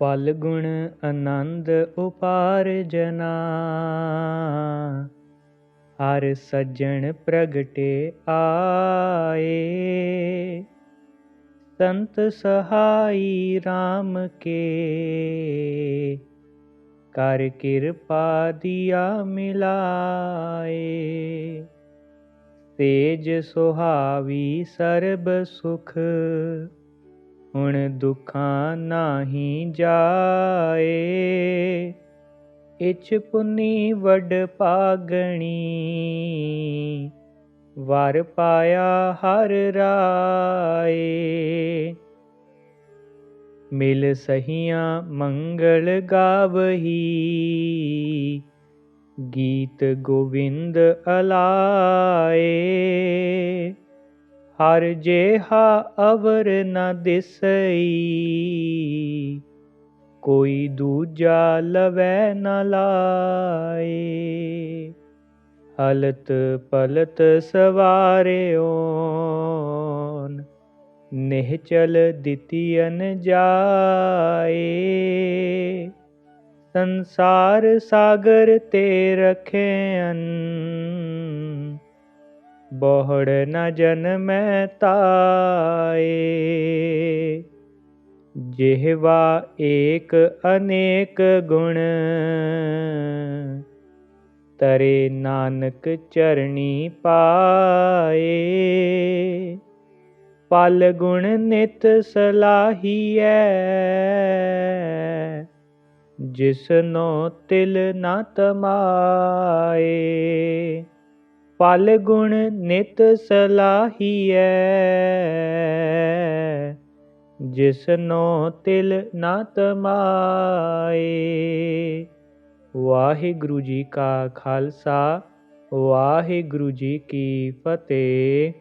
ਫਲ ਗੁਣ ਆਨੰਦ ਉਪਾਰਜਨਾ ਹਰ ਸੱਜਣ ਪ੍ਰਗਟੇ ਆਏ। ਸੰਤ ਸਹਾਈ RAM ਕੇ। ਕਰ ਕਿਰਪਾ ਦਿਆ ਮਿਲਾਏ। ਤੇਜ ਸੁਹਾਵੀ ਸਰਬ ਸੁਖ। ਹੁਣ ਦੁਖਾਂ ਨਾਹੀ ਜਾਏ। ਇਚ ਪੁਨੀ ਵਡ ਪਾਗਣੀ ਵਰ ਪਾਇਆ ਹਰ ਰਾਏ। ਮਿਲ ਸਹੀਆਂ ਮੰਗਲ ਗਾਵਹੀ, ਗੀਤ ਗੋਵਿੰਦ ਅਲਾਏ। ਹਰ ਜੇਹਾ ਅਵਰ ਨ ਦਿਸਈ। ਕੋਈ ਦੂਜਾ ਲਵੈ ਨ ਲਾਏ। ਹਲਤ ਪਲਤ ਸਵਾਰਿਓਨ ਨਿਹਚਲ ਦਿਤੀਅਨ ਜਾਏ। ਸੰਸਾਰ ਸਾਗਰ ਤੇ ਰਖਿਅਨ ਬਹੁੜ ਨ ਜਨਮੈ ਤਾਏ ਜਿਹਵਾ ਏਕ ਅਨੇਕ ਗੁਣ, ਤਰੇ ਨਾਨਕ ਚਰਣੀ ਪਾਏ। ਪਲ ਗੁਣ ਨਿਤ ਸਲਾਹੀਐ, ਜਿਸਨੋ ਤਿਲ ਨ ਤਮਾਏ। ਪਲ ਗੁਣ ਨਿਤ ਸਲਾਹੀਐ। ਜਿਸਨੋ ਤਿਲ ਨ ਤਮਾਏ ਵਾਹਿਗੁਰੂ ਜੀ ਕਾ ਖਾਲਸਾ, ਵਾਹਿਗੁਰੂ ਜੀ ਕੀ ਫਤਿਹ।